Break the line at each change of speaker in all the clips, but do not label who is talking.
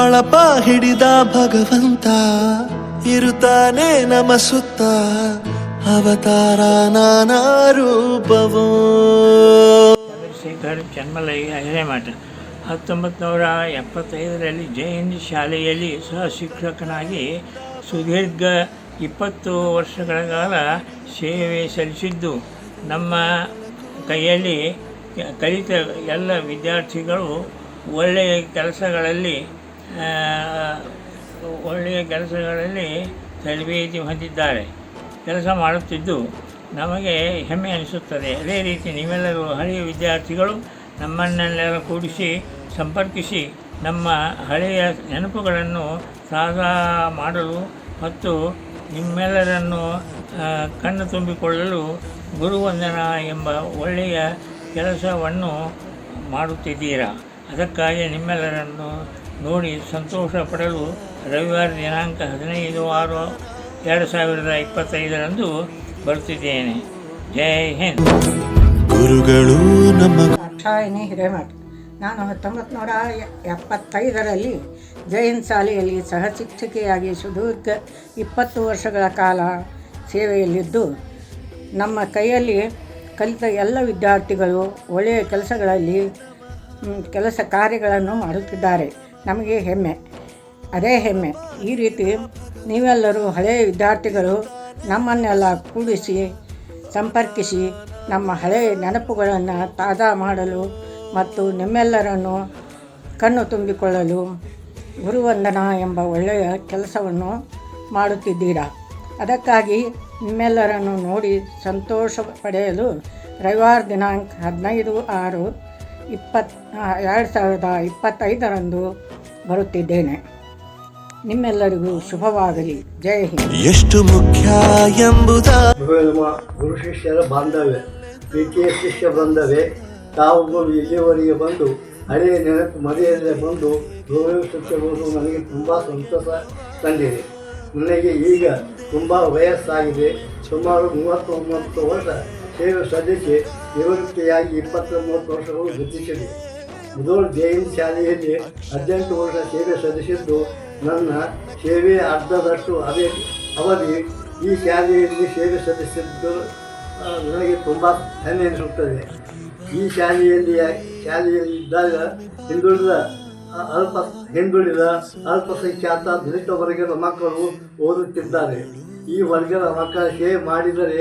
ಬಳಪ ಹಿಡಿದ ಭಗವಂತ ಇರುತ್ತಾನೆ ನಮ ಸುತ್ತ ಅವತಾರ ನಾನಾ ರೂಪವೋ.
ಚಂದ್ರಶೇಖರ್ ಚನ್ಮಲಯ್ಯ ಹಿರೇಮಠ ಹತ್ತೊಂಬತ್ತು ನೂರ ಎಪ್ಪತ್ತೈದರಲ್ಲಿ ಜೈನ್ ಶಾಲೆಯಲ್ಲಿ ಸಹ ಶಿಕ್ಷಕನಾಗಿ ಸುದೀರ್ಘ ಇಪ್ಪತ್ತು ವರ್ಷಗಳ ಕಾಲ ಸೇವೆ ಸಲ್ಲಿಸಿದ್ದು. ನಮ್ಮ ಕೈಯಲ್ಲಿ ಕಲಿತ ಎಲ್ಲ ವಿದ್ಯಾರ್ಥಿಗಳು ಒಳ್ಳೆಯ ಕೆಲಸಗಳಲ್ಲಿ ಒಳ್ಳೆಯ ಕೆಲಸಗಳಲ್ಲಿ ತರಬೇತಿ ಹೊಂದಿದ್ದಾರೆ. ಕೆಲಸ ಮಾಡುತ್ತಿದ್ದು ನಮಗೆ ಹೆಮ್ಮೆ ಅನಿಸುತ್ತದೆ. ಅದೇ ರೀತಿ ನೀವೆಲ್ಲರೂ ಹಳೆಯ ವಿದ್ಯಾರ್ಥಿಗಳು ನಮ್ಮನ್ನೆಲ್ಲರ ಕೂಡಿಸಿ, ಸಂಪರ್ಕಿಸಿ ನಮ್ಮ ಹಳೆಯ ನೆನಪುಗಳನ್ನು ಸಾಧಾ ಮಾಡಲು ಮತ್ತು ನಿಮ್ಮೆಲ್ಲರನ್ನು ಕಣ್ಣು ತುಂಬಿಕೊಳ್ಳಲು ಗುರುವಂದನ ಎಂಬ ಒಳ್ಳೆಯ ಕೆಲಸವನ್ನು ಮಾಡುತ್ತಿದ್ದೀರಾ. ಅದಕ್ಕಾಗಿ ನಿಮ್ಮೆಲ್ಲರನ್ನು ನೋಡಿ ಸಂತೋಷ ಪಡಲು ರವಿವಾರ ದಿನಾಂಕ ಹದಿನೈದು ಆರು ಎರಡು ಸಾವಿರದ ಇಪ್ಪತ್ತೈದರಂದು ಬರುತ್ತಿದ್ದೇನೆ ಜೈ ಹಿಂದ್.
ಗುರುಗಳು ನಮ್ಮ
ದಾಕ್ಷಾಯಿಣಿ ಹಿರೇಮಠ. ನಾನು ಹತ್ತೊಂಬತ್ತು ನೂರ ಎಪ್ಪತ್ತೈದರಲ್ಲಿ ಜೈನ್ ಶಾಲೆಯಲ್ಲಿ ಸಹ ಶಿಕ್ಷಕಿಯಾಗಿ ಸುದೀರ್ಘ ಇಪ್ಪತ್ತು ವರ್ಷಗಳ ಕಾಲ ಸೇವೆಯಲ್ಲಿದ್ದು ನಮ್ಮ ಕೈಯಲ್ಲಿ ಕಲಿತ ಎಲ್ಲ ವಿದ್ಯಾರ್ಥಿಗಳು ಒಳ್ಳೆಯ ಕೆಲಸಗಳಲ್ಲಿ ಕೆಲಸ ಕಾರ್ಯಗಳನ್ನು ಮಾಡುತ್ತಿದ್ದಾರೆ. ನಮಗೆ ಹೆಮ್ಮೆ. ಅದೇ ಹೆಮ್ಮೆ. ಈ ರೀತಿ ನೀವೆಲ್ಲರೂ ಹಳೆಯ ವಿದ್ಯಾರ್ಥಿಗಳು ನಮ್ಮನ್ನೆಲ್ಲ ಕೂಡಿಸಿ, ಸಂಪರ್ಕಿಸಿ, ನಮ್ಮ ಹಳೆಯ ನೆನಪುಗಳನ್ನು ತಾಜಾ ಮಾಡಲು ಮತ್ತು ನಿಮ್ಮೆಲ್ಲರನ್ನು ಕಣ್ಣು ತುಂಬಿಕೊಳ್ಳಲು ಗುರುವಂದನಾ ಎಂಬ ಒಳ್ಳೆಯ ಕೆಲಸವನ್ನು ಮಾಡುತ್ತಿದ್ದೀರಾ? ಅದಕ್ಕಾಗಿ ನಿಮ್ಮೆಲ್ಲರನ್ನು ನೋಡಿ ಸಂತೋಷ ಪಡೆಯಲು ರವಿವಾರ ದಿನಾಂಕ ಹದಿನೈದು ಆರು ಇಪ್ಪತ್ತು ಎರಡು ಸಾವಿರದ ಇಪ್ಪತ್ತೈದರಂದು ಬರುತ್ತಿದ್ದೇನೆ. ನಿಮ್ಮೆಲ್ಲರಿಗೂ ಶುಭವಾಗಲಿ. ಜೈ ಹಿಂದ್.
ಎಷ್ಟು ಮುಖ್ಯ ಎಂಬುದ
ಗುರು ಶಿಷ್ಯರ ಬಾಂಧವ್ಯ ಪ್ರೀತಿಯ ಶಿಷ್ಯ ಬಾಂಧವ್ಯ. ತಾವು ಇಲ್ಲಿಯವರೆಗೆ ಬಂದು ಹಳೆಯ ನೆನಪು ಮನೆಯಲ್ಲೇ ಬಂದು ಗೌರವಿಸುತ್ತಿರುವುದು ನನಗೆ ತುಂಬ ಸಂತಸ ತಂದಿದೆ. ನನಗೆ ಈಗ ತುಂಬ ವಯಸ್ಸಾಗಿದೆ. ಸುಮಾರು ಮೂವತ್ತೊಂಬತ್ತು ವರ್ಷ ಸೇವೆ ಸಲ್ಲಿಸಿ ನಿವೃತ್ತಿಯಾಗಿ ಇಪ್ಪತ್ತ ಮೂವತ್ತು ವರ್ಷಗಳು ಗತಿಸಿದೆ ಮುದೋಳ್ ಜೈನ್ ಶಾಲೆಯಲ್ಲಿ ಹದಿನೆಂಟು ವರ್ಷ ಸೇವೆ ಸಲ್ಲಿಸಿದ್ದು ನನ್ನ ಸೇವೆ ಅರ್ಧದಷ್ಟು ಅದೇ ಅವಧಿ ಈ ಶಾಲೆಯಲ್ಲಿ ಸೇವೆ ಸಲ್ಲಿಸಿದ್ದು ನನಗೆ ತುಂಬ ಹೆಮ್ಮೆ ಅನಿಸುತ್ತದೆ ಈ ಶಾಲೆಯಲ್ಲಿ ಶಾಲೆಯಲ್ಲಿ ಇದ್ದಾಗ ಹಿಂದುಳಿದ ಅಲ್ಪ ಹಿಂದುಳಿದ ಅಲ್ಪಸಂಖ್ಯಾತ ದಲಿತ ವರ್ಗದ ಮಕ್ಕಳು ಓದುತ್ತಿದ್ದಾರೆ. ಈ ವರ್ಗದ ಮಕ್ಕಳ ಸೇವೆ ಮಾಡಿದರೆ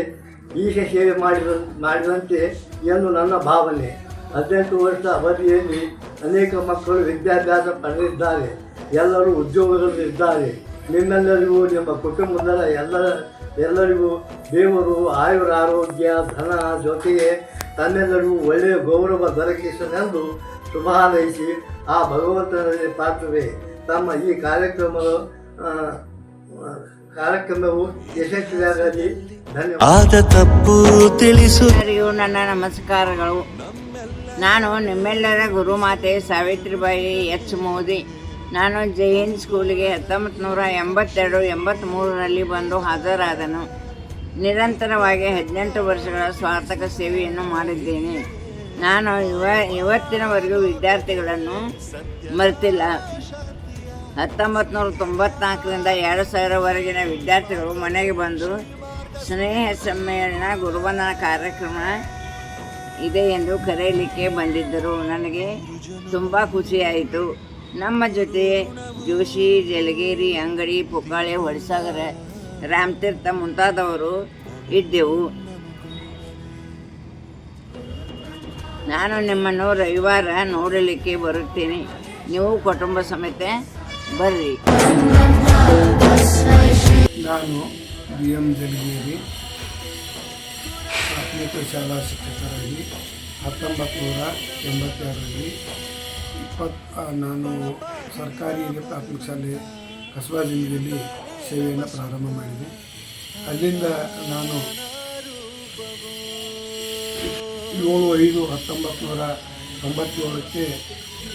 ಈಶ ಸೇವೆ ಮಾಡಿದ ಮಾಡಿದಂತೆ ಎಂದು ನನ್ನ ಭಾವನೆ. ಹದಿನೆಂಟು ವರ್ಷ ಅವಧಿಯಲ್ಲಿ ಅನೇಕ ಮಕ್ಕಳು ವಿದ್ಯಾಭ್ಯಾಸ ಪಡೆದಿದ್ದಾರೆ. ಎಲ್ಲರೂ ಉದ್ಯೋಗದಲ್ಲಿದ್ದಾರೆ. ನಿಮ್ಮೆಲ್ಲರಿಗೂ, ನಿಮ್ಮ ಕುಟುಂಬದ ಎಲ್ಲರ ಎಲ್ಲರಿಗೂ ದೇವರು ಆಯುರ ಆರೋಗ್ಯ, ಧನ ಜೊತೆಗೆ ತನ್ನೆಲ್ಲರಿಗೂ ಒಳ್ಳೆಯ ಗೌರವ ದೊರಕಿಸಲೆಂದು ಶುಭ ಹಾರೈಸಿ ಆ ಭಗವಂತನಲ್ಲಿ ಪಾತ್ರವೇ ತಮ್ಮ ಈ ಕಾರ್ಯಕ್ರಮದ ಕಾರ್ಯಕ್ರಮವು ಯಶಸ್ವಿಯಾಗಲಿ. ಧನ್ಯವಾದ.
ಆದ ತಪ್ಪು ತಿಳಿಸು.
ಎಲ್ಲರಿಗೂ ನನ್ನ ನಮಸ್ಕಾರಗಳು. ನಾನು ನಿಮ್ಮೆಲ್ಲರ ಗುರುಮಾತೆ ಸಾವಿತ್ರಿಬಾಯಿ ಎಚ್ ಮೋದಿ. ನಾನು ಜೈನ್ ಸ್ಕೂಲಿಗೆ ಹತ್ತೊಂಬತ್ತು ನೂರ ಎಂಬತ್ತೆರಡು ಎಂಬತ್ತ್ಮೂರರಲ್ಲಿ ಬಂದು ಹಾಜರಾದನು. ನಿರಂತರವಾಗಿ ಹದಿನೆಂಟು ವರ್ಷಗಳ ಸ್ವಾರ್ಥಕ ಸೇವೆಯನ್ನು ಮಾಡಿದ್ದೇನೆ. ನಾನು ಇವ ಇವತ್ತಿನವರೆಗೂ ವಿದ್ಯಾರ್ಥಿಗಳನ್ನು ಮರೆತಿಲ್ಲ. ಹತ್ತೊಂಬತ್ತು ನೂರ ತೊಂಬತ್ನಾಲ್ಕರಿಂದ ಎರಡು ಸಾವಿರವರೆಗಿನ ವಿದ್ಯಾರ್ಥಿಗಳು ಮನೆಗೆ ಬಂದು ಸ್ನೇಹ ಸಮ್ಮೇಳನ ಗುರುವನ ಕಾರ್ಯಕ್ರಮ ಇದೆ ಎಂದು ಕರೆಯಲಿಕ್ಕೆ ಬಂದಿದ್ದರು. ನನಗೆ ತುಂಬ ಖುಷಿಯಾಯಿತು. ನಮ್ಮ ಜೊತೆ ಜೋಶಿ, ಜಲಗೇರಿ, ಅಂಗಡಿ, ಪುಕ್ಕಾಳೆ, ಹೊಳಸಾಗರ, ರಾಮತೀರ್ಥ ಮುಂತಾದವರು ಇದ್ದೆವು. ನಾನು ನಿಮ್ಮನ್ನು ರವಿವಾರ ನೋಡಲಿಕ್ಕೆ ಬರುತ್ತೇನೆ. ನೀವು ಕುಟುಂಬ ಸಮೇತ ಬರ್ರಿ.
ನಾನು ಬಿ ಎಂ ಜಲಗೇರಿ ಪ್ರಾಥಮಿಕ ಶಾಲಾ ಶಿಕ್ಷಕರಾಗಿ ಹತ್ತೊಂಬತ್ತು ನೂರ ಎಂಬತ್ತೆರಡರಲ್ಲಿ ಇಪ್ಪತ್ತು ನಾನು ಸರ್ಕಾರಿ ಪ್ರಾಥಮಿಕ ಶಾಲೆ ಕಸಬಾ ಜಿಲ್ಲೆಯಲ್ಲಿ ಸೇವೆಯನ್ನು ಪ್ರಾರಂಭ ಮಾಡಿದೆ. ಅಲ್ಲಿಂದ ನಾನು ಏಳು ಐದು ಹತ್ತೊಂಬತ್ತು ನೂರ ತೊಂಬತ್ತೇಳಕ್ಕೆ,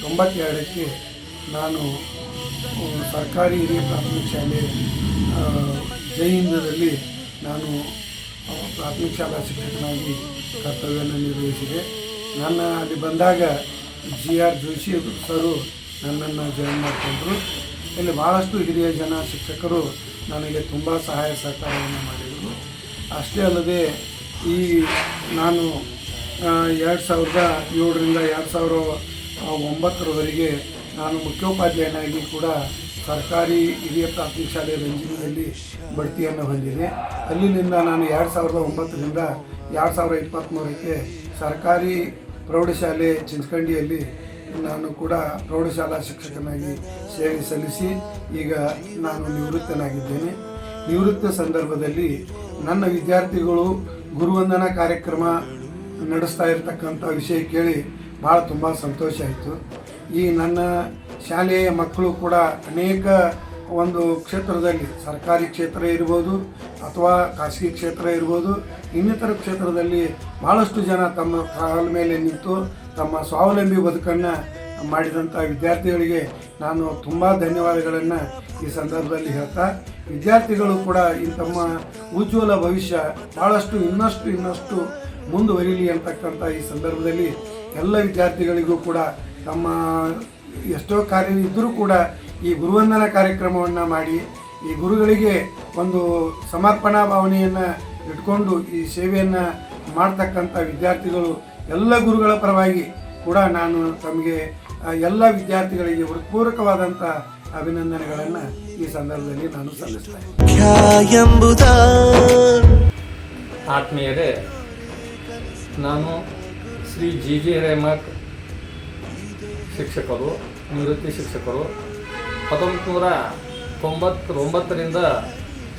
ತೊಂಬತ್ತೆರಡಕ್ಕೆ ನಾನು ಸರ್ಕಾರಿ ಹಿರಿಯ ಪ್ರಾಥಮಿಕ ಶಾಲೆ ಆ, ಜೈಹಿಂದದಲ್ಲಿ ನಾನು ಪ್ರಾಥಮಿಕ ಶಾಲಾ ಶಿಕ್ಷಕನಾಗಿ ಕರ್ತವ್ಯವನ್ನು ನಿರ್ವಹಿಸಿದೆ. ನನ್ನ ಅಲ್ಲಿ ಬಂದಾಗ ಜಿ ಆರ್ ಜೋಶಿ ಸರು ನನ್ನನ್ನು ಜಾಯಿನ್ ಮಾಡಿಕೊಂಡರು. ಇಲ್ಲಿ ಭಾಳಷ್ಟು ಹಿರಿಯ ಜನ ಶಿಕ್ಷಕರು ನನಗೆ ತುಂಬ ಸಹಾಯ ಸಹಕಾರವನ್ನು ಮಾಡಿದರು. ಅಷ್ಟೇ ಅಲ್ಲದೆ ಈ ನಾನು ಎರಡು ಸಾವಿರದ ಏಳರಿಂದ ಎರಡು ಸಾವಿರ ಒಂಬತ್ತರವರೆಗೆ ನಾನು ಮುಖ್ಯೋಪಾಧ್ಯಾಯನಾಗಿ ಕೂಡ ಸರ್ಕಾರಿ ಹಿರಿಯ ಪ್ರಾಥಮಿಕ ಶಾಲೆ ರಂಜಿನಲ್ಲಿ ಬಡ್ತಿಯನ್ನು ಹೊಂದಿದೆ ಅಲ್ಲಿಂದ ನಾನು ಎರಡು ಸಾವಿರದ ಒಂಬತ್ತರಿಂದ ಎರಡು ಸಾವಿರದ ಇಪ್ಪತ್ತ್ಮೂರಕ್ಕೆ ಸರ್ಕಾರಿ ಪ್ರೌಢಶಾಲೆ ಚಿಂಚಕಂಡಿಯಲ್ಲಿ ನಾನು ಕೂಡ ಪ್ರೌಢಶಾಲಾ ಶಿಕ್ಷಕನಾಗಿ ಸೇವೆ ಸಲ್ಲಿಸಿ ಈಗ ನಾನು ನಿವೃತ್ತನಾಗಿದ್ದೇನೆ. ನಿವೃತ್ತ ಸಂದರ್ಭದಲ್ಲಿ ನನ್ನ ವಿದ್ಯಾರ್ಥಿಗಳು ಗುರುವಂದನಾ ಕಾರ್ಯಕ್ರಮ ನಡೆಸ್ತಾ ಇರ್ತಕ್ಕಂಥ ವಿಷಯ ಕೇಳಿ ಭಾಳ ತುಂಬ ಸಂತೋಷ ಆಯಿತು. ಈ ನನ್ನ ಶಾಲೆಯ ಮಕ್ಕಳು ಕೂಡ ಅನೇಕ ಒಂದು ಕ್ಷೇತ್ರದಲ್ಲಿ ಸರ್ಕಾರಿ ಕ್ಷೇತ್ರ ಇರ್ಬೋದು ಅಥವಾ ಖಾಸಗಿ ಕ್ಷೇತ್ರ ಇರ್ಬೋದು, ಇನ್ನಿತರ ಕ್ಷೇತ್ರದಲ್ಲಿ ಭಾಳಷ್ಟು ಜನ ತಮ್ಮ ಕಾಲ ಮೇಲೆ ನಿಂತು ತಮ್ಮ ಸ್ವಾವಲಂಬಿ ಬದುಕನ್ನು ಮಾಡಿದಂಥ ವಿದ್ಯಾರ್ಥಿಗಳಿಗೆ ನಾನು ತುಂಬ ಧನ್ಯವಾದಗಳನ್ನು ಈ ಸಂದರ್ಭದಲ್ಲಿ ಹೇಳ್ತಾ, ವಿದ್ಯಾರ್ಥಿಗಳು ಕೂಡ ಈ ತಮ್ಮ ಉಜ್ವಲ ಭವಿಷ್ಯ ಭಾಳಷ್ಟು ಇನ್ನಷ್ಟು ಇನ್ನಷ್ಟು ಮುಂದುವರಿಲಿ ಅಂತಕ್ಕಂಥ ಈ ಸಂದರ್ಭದಲ್ಲಿ ಎಲ್ಲ ವಿದ್ಯಾರ್ಥಿಗಳಿಗೂ ಕೂಡ ತಮ್ಮ ಎಷ್ಟೋ ಕಾರ್ಯ ಇದ್ದರೂ ಕೂಡ ಈ ಗುರುವಂದನ ಕಾರ್ಯಕ್ರಮವನ್ನು ಮಾಡಿ, ಈ ಗುರುಗಳಿಗೆ ಒಂದು ಸಮರ್ಪಣಾ ಭಾವನೆಯನ್ನು ಇಟ್ಕೊಂಡು ಈ ಸೇವೆಯನ್ನು ಮಾಡ್ತಕ್ಕಂಥ ವಿದ್ಯಾರ್ಥಿಗಳು ಎಲ್ಲ ಗುರುಗಳ ಪರವಾಗಿ ಕೂಡ ನಾನು ತಮಗೆ ಎಲ್ಲ ವಿದ್ಯಾರ್ಥಿಗಳಿಗೆ ಹೃತ್ಪೂರ್ವಕವಾದಂಥ ಅಭಿನಂದನೆಗಳನ್ನು ಈ ಸಂದರ್ಭದಲ್ಲಿ ನಾನು ಸಲ್ಲಿಸ್ತೇನೆ
ಆತ್ಮೀಯರೇ, ನಾನು ಶ್ರೀ ಜಿ ಜಿ ಹಿರೇಮಠ್ ಶಿಕ್ಷಕರು, ನಿವೃತ್ತಿ ಶಿಕ್ಷಕರು. ಹತ್ತೊಂಬತ್ತು ನೂರ ತೊಂಬತ್ತೊಂಬತ್ತರಿಂದ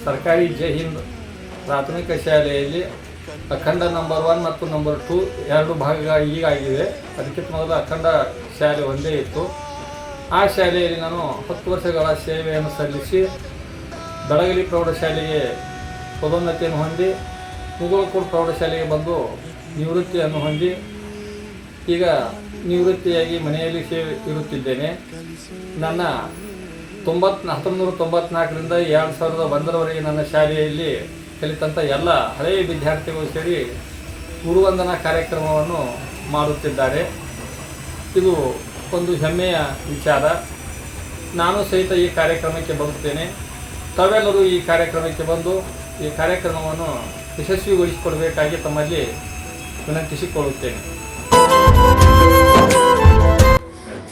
ಸರ್ಕಾರಿ ಜೈ ಹಿಂದ್ ಪ್ರಾಥಮಿಕ ಶಾಲೆಯಲ್ಲಿ ಅಖಂಡ ನಂಬರ್ ಒನ್ ಮತ್ತು ನಂಬರ್ ಟೂ ಎರಡು ಭಾಗ ಈಗ ಆಗಿದೆ. ಅದಕ್ಕಿಂತ ಮೊದಲು ಅಖಂಡ ಶಾಲೆ ಒಂದೇ ಇತ್ತು. ಆ ಶಾಲೆಯಲ್ಲಿ ನಾನು ಹತ್ತು ವರ್ಷಗಳ ಸೇವೆಯನ್ನು ಸಲ್ಲಿಸಿ ಬೆಳಗಲಿ ಪ್ರೌಢಶಾಲೆಗೆ ಪದೋನ್ನತಿಯನ್ನು ಹೊಂದಿ, ಮುಗುಳಕೋಡು ಪ್ರೌಢಶಾಲೆಗೆ ಬಂದು ನಿವೃತ್ತಿಯನ್ನು ಹೊಂದಿ ಈಗ ನಿವೃತ್ತಿಯಾಗಿ ಮನೆಯಲ್ಲಿ ಸೇವೆ ಇರುತ್ತಿದ್ದೇನೆ. ನನ್ನ ತೊಂಬತ್ ಹತ್ತೊಂಬತ್ತು ತೊಂಬತ್ನಾಲ್ಕರಿಂದ ಎರಡು ಸಾವಿರದ ಒಂದರವರೆಗೆ ನನ್ನ ಶಾಲೆಯಲ್ಲಿ ಕಲಿತಂಥ ಎಲ್ಲ ಹಳೆಯ ವಿದ್ಯಾರ್ಥಿಗಳು ಸೇರಿ ಗುರುವಂದನಾ ಕಾರ್ಯಕ್ರಮವನ್ನು ಮಾಡುತ್ತಿದ್ದಾರೆ. ಇದು ಒಂದು ಹೆಮ್ಮೆಯ ವಿಚಾರ. ನಾನು ಸಹಿತ ಈ ಕಾರ್ಯಕ್ರಮಕ್ಕೆ ಬರುತ್ತೇನೆ. ತಾವೆಲ್ಲರೂ ಈ ಕಾರ್ಯಕ್ರಮಕ್ಕೆ ಬಂದು ಈ ಕಾರ್ಯಕ್ರಮವನ್ನು ಯಶಸ್ವಿಗೊಳಿಸಿಕೊಡಬೇಕಾಗಿ ತಮ್ಮಲ್ಲಿ ವಿನಂತಿಸಿಕೊಳ್ಳುತ್ತೇನೆ.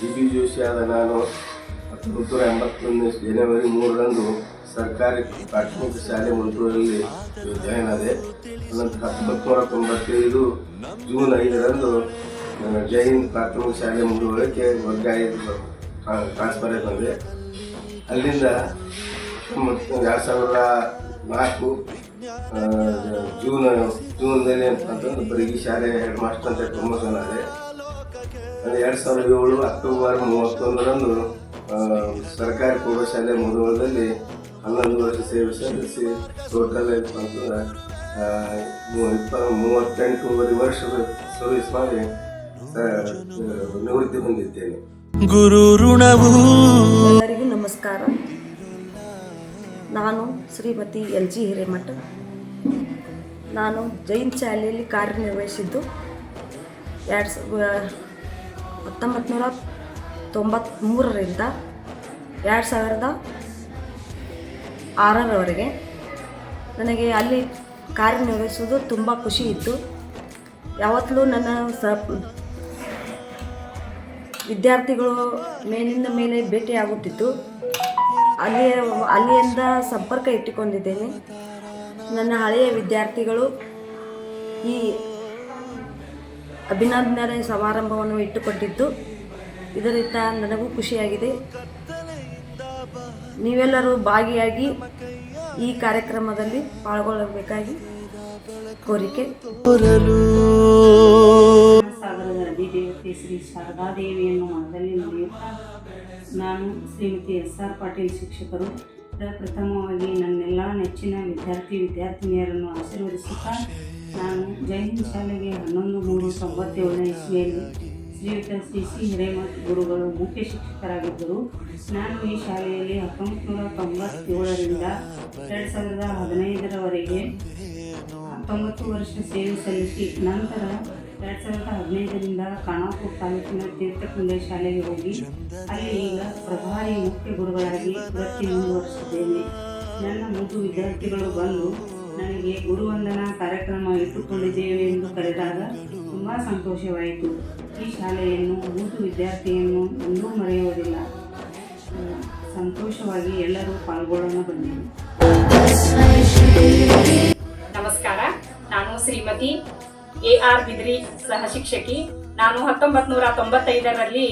ಜಿ ಬಿ ಜೋಶಿ ಆದ ನಾನು ಹತ್ತೊಂಬತ್ತು ನೂರ ಎಂಬತ್ತೊಂದನೇ ಜನವರಿ ಮೂರರಂದು ಸರ್ಕಾರಿ ಪ್ರಾಥಮಿಕ ಶಾಲೆ ಮಂಟೂರಲ್ಲಿ ಜಾಯ್ನ್ ಆದೆ. ನಂತರ ಹತ್ತೊಂಬತ್ತು ನೂರ ತೊಂಬತ್ತೈದು ಜೂನ್ ಐದರಂದು ಜೈನ್ ಪ್ರಾಥಮಿಕ ಶಾಲೆ ಮುಂದುವರಕ್ಕೆ ವರ್ಗಾಯಿ ಟ್ರಾನ್ಸ್ಫರ್ ಬಂದೆ ಅಲ್ಲಿಂದ ಎರಡು ಸಾವಿರದ ನಾಲ್ಕು ಜೂನ್ ಜೂನ್ ಜೂನ್ದಲ್ಲಿ ಅಂತಂದ್ರೆ ಬರೀ ಶಾಲೆ ಹೆಡ್ ಮಾಸ್ಟರ್ ಅಂತ ಜನ ಆದೆ. ಅದು ಎರಡು ಸಾವಿರದ ಏಳು ಅಕ್ಟೋಬರ್ ಮೂವತ್ತೊಂದರಂದು ಸರ್ಕಾರಿ ಪ್ರೌಢಶಾಲೆ ಮುಂದುವರೆದಲ್ಲಿ ಹನ್ನೊಂದು ವರ್ಷ ಸೇವೆ ಸಲ್ಲಿಸಿ ಟೋಟಲ್ ಅಂತಂದ್ರೆ ಇಪ್ಪ ಮೂವತ್ತೆಂಟೂವರೆ ವರ್ಷದ ಸರ್ವಿಸ್ ಮಾಡಿ ನಿವೃತ್ತಿ ಹೊಂದಿದ್ದೇನೆ.
ಗುರು ಋಣವು.
ಎಲ್ಲರಿಗೂ ನಮಸ್ಕಾರ. ನಾನು ಶ್ರೀಮತಿ ಎಲ್ ಜಿ ಹಿರೇಮಠ. ನಾನು ಜೈನ್ ಶಾಲೆಯಲ್ಲಿ ಕಾರ್ಯನಿರ್ವಹಿಸಿದ್ದು. ಎರಡು ಸಾವಿರ ಹತ್ತೊಂಬತ್ತು ನೂರ ತೊಂಬತ್ತ್ಮೂರರಿಂದ ಎರಡು ಸಾವಿರದ ಆರರವರೆಗೆ ನನಗೆ ಅಲ್ಲಿ ಕಾರ್ಯನಿರ್ವಹಿಸೋದು ತುಂಬ ಖುಷಿ ಇತ್ತು. ಯಾವತ್ತಲೂ ನನ್ನ ಸ ವಿದ್ಯಾರ್ಥಿಗಳು ಮೇಲಿಂದ ಮೇಲೆ ಭೇಟಿಯಾಗುತ್ತಿತ್ತು. ಅಲ್ಲಿ ಅಲ್ಲಿಯಿಂದ ಸಂಪರ್ಕ ಇಟ್ಟುಕೊಂಡಿದ್ದೇನೆ. ನನ್ನ ಹಳೆಯ ವಿದ್ಯಾರ್ಥಿಗಳು ಈ ಅಭಿನಂದನೆ ಸಮಾರಂಭವನ್ನು ಇಟ್ಟುಕೊಂಡಿದ್ದು, ಇದರಿಂದ ನನಗೂ ಖುಷಿಯಾಗಿದೆ. ನೀವೆಲ್ಲರೂ ಭಾಗಿಯಾಗಿ ಈ ಕಾರ್ಯಕ್ರಮದಲ್ಲಿ ಪಾಲ್ಗೊಳ್ಳಬೇಕಾಗಿ ಕೋರಿಕೆ.
ಸಾಗರದ ಅಧಿದೇವತೆ ಶ್ರೀ ಶಾರದಾದೇವಿಯನ್ನು ಮನದಲ್ಲಿ ನಡೆಯುತ್ತಾ ನಾನು ಶ್ರೀಮತಿ ಎಸ್ ಆರ್ ಪಾಟೀಲ್ ಶಿಕ್ಷಕರು. ಪ್ರಥಮವಾಗಿ ನನ್ನೆಲ್ಲ ನೆಚ್ಚಿನ ವಿದ್ಯಾರ್ಥಿ, ವಿದ್ಯಾರ್ಥಿನಿಯರನ್ನು ಆಶೀರ್ವದಿಸುತ್ತಾ ನಾನು ಜೈ ಶಾಲೆಗೆ ಹನ್ನೊಂದು ಮೂರು ತೊಂಬತ್ತೇಳನೇ ಇಸ್ವಿಯಲ್ಲಿ ಶ್ರೀಯುತ ಶ್ರೀ ಸಿ ಹಿರೇಮಠ್ ಗುರುಗಳು ಮುಖ್ಯ ಶಿಕ್ಷಕರಾಗಿದ್ದರು. ನಾನು ಈ ಶಾಲೆಯಲ್ಲಿ ಹತ್ತೊಂಬತ್ತು ನೂರ ತೊಂಬತ್ತೇಳರಿಂದ ಎರಡು ಸಾವಿರದ ಹದಿನೈದರವರೆಗೆ ಹತ್ತೊಂಬತ್ತು ವರ್ಷ ಸೇವೆ ಸಲ್ಲಿಸಿ, ನಂತರ ಎರಡು ಸಾವಿರದ ಹದಿನೈದರಿಂದ ಖಾನಾಪುರ ತಾಲೂಕಿನ ತೀರ್ಥಕುಂಡೆ ಶಾಲೆಗೆ ಹೋಗಿ, ಅಲ್ಲಿ ಈಗ ಪ್ರಭಾರಿ ಮುಖ್ಯ ಗುರುಗಳಾಗಿ ವೃತ್ತಿ ಮುಂದುವರಿಸಿದ್ದೇನೆ. ನನ್ನ ಮೂರು ವಿದ್ಯಾರ್ಥಿಗಳು ಬಂದು ನನಗೆ ಗುರುವಂದನಾ ಕಾರ್ಯಕ್ರಮ ಇಟ್ಟುಕೊಂಡಿದ್ದೇವೆ ಎಂದು ಕರೆದಾಗ ತುಂಬ ಸಂತೋಷವಾಯಿತು. ಈ ಶಾಲೆಯನ್ನು ಮೂರು ವಿದ್ಯಾರ್ಥಿಯನ್ನು ಒಂದೂ ಮರೆಯುವುದಿಲ್ಲ. ಸಂತೋಷವಾಗಿ ಎಲ್ಲರೂ ಪಾಲ್ಗೊಳ್ಳೋಣ ಬನ್ನಿ.
ನಮಸ್ಕಾರ. ನಾನು ಶ್ರೀಮತಿ ಎ ಆರ್ ಬಿದ್ರಿ ಸಹ ಶಿಕ್ಷಕಿ ನಾನು ಹತ್ತೊಂಬತ್ತು ನೂರ ತೊಂಬತ್ತೈದರಲ್ಲಿ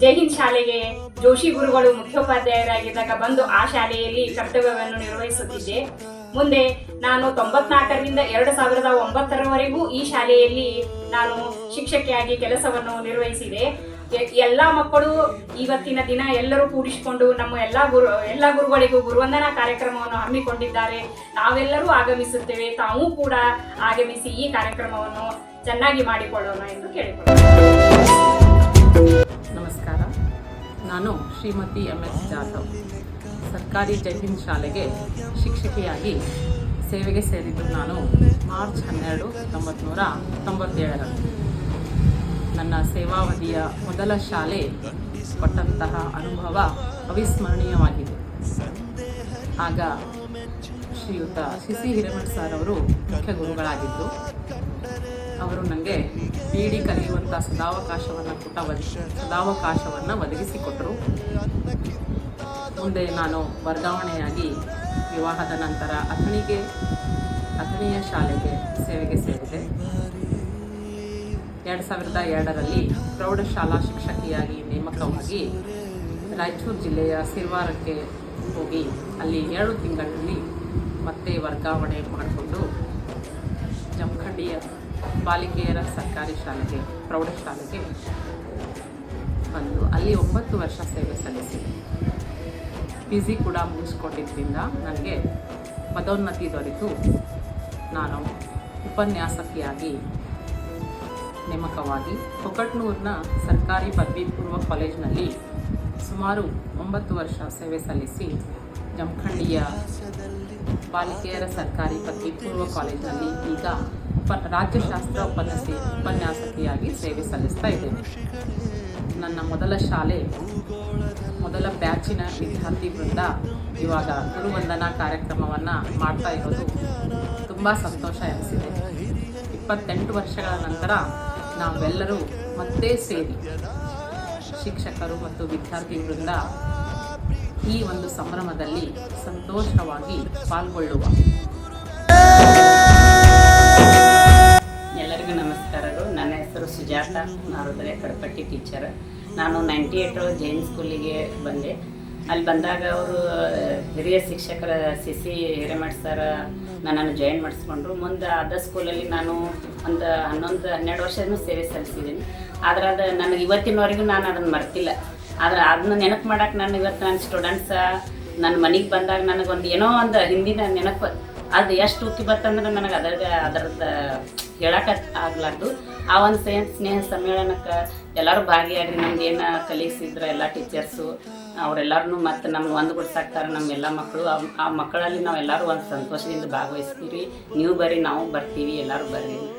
ಜೈಹಿಂದ್ ಶಾಲೆಗೆ ಜೋಶಿ ಗುರುಗಳು ಮುಖ್ಯೋಪಾಧ್ಯಾಯರಾಗಿದ್ದಾಗ ಬಂದು ಆ ಶಾಲೆಯಲ್ಲಿ ಕರ್ತವ್ಯವನ್ನು ನಿರ್ವಹಿಸುತ್ತಿದ್ದೆ. ಮುಂದೆ ನಾನು ತೊಂಬತ್ನಾಲ್ಕರಿಂದ ಎರಡು ಸಾವಿರದ ಒಂಬತ್ತರವರೆಗೂ ಈ ಶಾಲೆಯಲ್ಲಿ ನಾನು ಶಿಕ್ಷಕಿಯಾಗಿ ಕೆಲಸವನ್ನು ನಿರ್ವಹಿಸಿದೆ. ಎಲ್ಲ ಮಕ್ಕಳು ಇವತ್ತಿನ ದಿನ ಎಲ್ಲರೂ ಕೂಡಿಸಿಕೊಂಡು ನಮ್ಮ ಎಲ್ಲ ಗುರು, ಎಲ್ಲ ಗುರುಗಳಿಗೂ ಗುರುವಂದನಾ ಕಾರ್ಯಕ್ರಮವನ್ನು ಹಮ್ಮಿಕೊಂಡಿದ್ದಾರೆ. ನಾವೆಲ್ಲರೂ ಆಗಮಿಸುತ್ತೇವೆ. ತಾವು ಕೂಡ ಆಗಮಿಸಿ ಈ ಕಾರ್ಯಕ್ರಮವನ್ನು ಚೆನ್ನಾಗಿ ಮಾಡಿಕೊಳ್ಳೋಣ ಎಂದು ಕೇಳಿಕೊಳ್ಳೋಣ.
ನಮಸ್ಕಾರ. ನಾನು ಶ್ರೀಮತಿ ಎಂ ಎಸ್ ಜಾಧವ್. ಸರ್ಕಾರಿ ಜೈಹಿಂದ್ ಶಾಲೆಗೆ ಶಿಕ್ಷಕಿಯಾಗಿ ಸೇವೆಗೆ ಸೇರಿದ್ದು ನಾನು ಮಾರ್ಚ್ ಹನ್ನೆರಡು ತೊಂಬತ್ನೂರ ತೊಂಬತ್ತೇಳರಲ್ಲಿ ನನ್ನ ಸೇವಾವಧಿಯ ಮೊದಲ ಶಾಲೆ ಕೊಟ್ಟಂತಹ ಅನುಭವ ಅವಿಸ್ಮರಣೀಯವಾಗಿದೆ. ಆಗ ಶ್ರೀಯುತ ಸಿ ಸಿ ಹಿರೇಮಠ್ ಸರ್ ಅವರು ಮುಖ್ಯ ಗುರುಗಳಾಗಿದ್ದರು ಅವರು ನನಗೆ ಬಿ ಡಿ ಕಲಿಯುವಂಥ ಸದಾವಕಾಶವನ್ನು ಕೊಟ್ಟ ಸದಾವಕಾಶವನ್ನು ಒದಗಿಸಿಕೊಟ್ಟರು ಮುಂದೆ ನಾನು ವರ್ಗಾವಣೆಯಾಗಿ ವಿವಾಹದ ನಂತರ ಅಥಣಿಗೆ, ಅಥಣಿಯ ಶಾಲೆಗೆ ಸೇವೆಗೆ ಸೇರಿದೆ. ಎರಡು ಸಾವಿರದ ಎರಡರಲ್ಲಿ ಪ್ರೌಢಶಾಲಾ ಶಿಕ್ಷಕಿಯಾಗಿ ನೇಮಕವಾಗಿ ರಾಯಚೂರು ಜಿಲ್ಲೆಯ ಸಿರ್ವಾರಕ್ಕೆ ಹೋಗಿ ಅಲ್ಲಿ ಎರಡು ತಿಂಗಳಲ್ಲಿ ಮತ್ತೆ ವರ್ಗಾವಣೆ ಮಾಡಿಕೊಂಡು ಜಮಖಂಡಿಯ ಬಾಲಿಕೆಯರ ಸರ್ಕಾರಿ ಶಾಲೆಗೆ, ಪ್ರೌಢಶಾಲೆಗೆ ಬಂದು ಅಲ್ಲಿ ಒಂಬತ್ತು ವರ್ಷ ಸೇವೆ ಸಲ್ಲಿಸಿದೆ. ಪಿ ಜಿ ಕೂಡ ಮುಗಿಸ್ಕೊಟ್ಟಿದ್ದರಿಂದ ನನಗೆ ಪದೋನ್ನತಿ ದೊರೆತು. ನಾನು ಉಪನ್ಯಾಸಕಿಯಾಗಿ ನೇಮಕವಾಗಿ ಕೊಕಟ್ನೂರಿನ ಸರ್ಕಾರಿ ಪದವಿ ಪೂರ್ವ ಕಾಲೇಜಿನಲ್ಲಿ ಸುಮಾರು ಒಂಬತ್ತು ವರ್ಷ ಸೇವೆ ಸಲ್ಲಿಸಿ ಜಮಖಂಡಿಯ ಬಾಲಿಕೆಯರ ಸರ್ಕಾರಿ ಪದವಿ ಪೂರ್ವ ಕಾಲೇಜಿನಲ್ಲಿ ಈಗ ಉಪ, ರಾಜ್ಯಶಾಸ್ತ್ರ ಉಪನ್ಯಾಸಿ, ಉಪನ್ಯಾಸಕಿಯಾಗಿ ಸೇವೆ ಸಲ್ಲಿಸ್ತಾ ಇದ್ದೇನೆ. ನನ್ನ ಮೊದಲ ಶಾಲೆ ಮೊದಲ ಬ್ಯಾಚಿನ ವಿದ್ಯಾರ್ಥಿ ವೃಂದ ಇವಾಗ ಗುರುವಂದನಾ ಕಾರ್ಯಕ್ರಮವನ್ನು ಮಾಡ್ತಾ ಇರೋದು ತುಂಬ ಸಂತೋಷ ಎನಿಸಿದೆ. ಇಪ್ಪತ್ತೆಂಟು ವರ್ಷಗಳ ನಂತರ ನಾವೆಲ್ಲರೂ ಮತ್ತೆ ಸೇರಿ ಶಿಕ್ಷಕರು ಮತ್ತು ವಿದ್ಯಾರ್ಥಿ ವೃಂದ ಈ ಒಂದು ಸಂಭ್ರಮದಲ್ಲಿ ಸಂತೋಷವಾಗಿ ಪಾಲ್ಗೊಳ್ಳುವ.
ಎಲ್ಲರಿಗೂ ನಮಸ್ಕಾರಗಳು. ನನ್ನ ಹೆಸರು ಸುಜಾತ. ನಾರುದ್ರೆ ಕಡಪಟ್ಟಿ ಟೀಚರ್. ನಾನು ನೈಂಟಿ ಏಟ್ ಜೈನ್ ಸ್ಕೂಲಿಗೆ ಬಂದೆ. ಅಲ್ಲಿ ಬಂದಾಗ ಅವರು, ಹಿರಿಯ ಶಿಕ್ಷಕರ ಸಿ ಸಿ ಹಿರೇಮಠ ಸರ್ ನನ್ನನ್ನು ಜಾಯಿನ್ ಮಾಡಿಸ್ಕೊಂಡ್ರು. ಮುಂದೆ ಅದ ಸ್ಕೂಲಲ್ಲಿ ನಾನು ಒಂದು ಹನ್ನೊಂದು, ಹನ್ನೆರಡು ವರ್ಷನೂ ಸೇವೆ ಸಲ್ಲಿಸಿದ್ದೀನಿ. ಆದರೆ ಅದು ನನಗೆ ಇವತ್ತಿನವರೆಗೂ ನಾನು ಅದನ್ನು ಮರ್ತಿಲ್ಲ. ಆದ್ರೆ ಅದನ್ನ ನೆನಪು ಮಾಡೋಕೆ ನಾನು ಇವತ್ತು ನನ್ನ ಸ್ಟೂಡೆಂಟ್ಸ ನನ್ನ ಮನೆಗೆ ಬಂದಾಗ ನನಗೊಂದು ಏನೋ ಒಂದು ಹಿಂದಿನ ನೆನಪು. ಅದು ಎಷ್ಟು ಉಕ್ಕಿ ಬರ್ತಂದ್ರೆ ನನಗೆ ಅದರ ಅದರದ್ದು ಹೇಳಕ್ಕೆ ಆಗ್ಲಾರ್ದು. ಆ ಒಂದು ಸ್ನೇಹ ಸ್ನೇಹ ಸಮ್ಮೇಳನಕ್ಕೆ ಎಲ್ಲರೂ ಭಾಗಿಯಾಗಿ ನಮ್ದು ಏನು ಕಲೀಗ್ಸ್ ಎಲ್ಲ ಟೀಚರ್ಸು ಅವರೆಲ್ಲರೂ ಮತ್ತು ನಮ್ಗೆ ಒಂದು ಗುಡ್ಸಾಕ್ತಾರೆ ನಮ್ಮ ಎಲ್ಲ ಮಕ್ಕಳು ಆ- ಮಕ್ಕಳಲ್ಲಿ ನಾವು ಎಲ್ಲರೂ ಒಂದು ಸಂತೋಷದಿಂದ ಭಾಗವಹಿಸ್ತೀವಿ ನೀವು ಬರ್ರಿ, ನಾವು ಬರ್ತೀವಿ, ಎಲ್ಲರೂ ಬರ್ರಿ.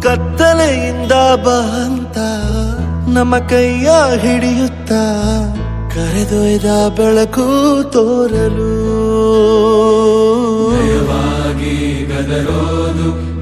ಕತ್ತಲೆಯಿಂದ ಬಂತ ನಮ್ಮ ಕೈಯ ಹಿಡಿಯುತ್ತ ಕರೆದೊಯ್ದ ಬೆಳಕು ತೋರಲು.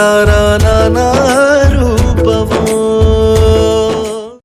ಇರುತ್ತಾನೆ ನಮ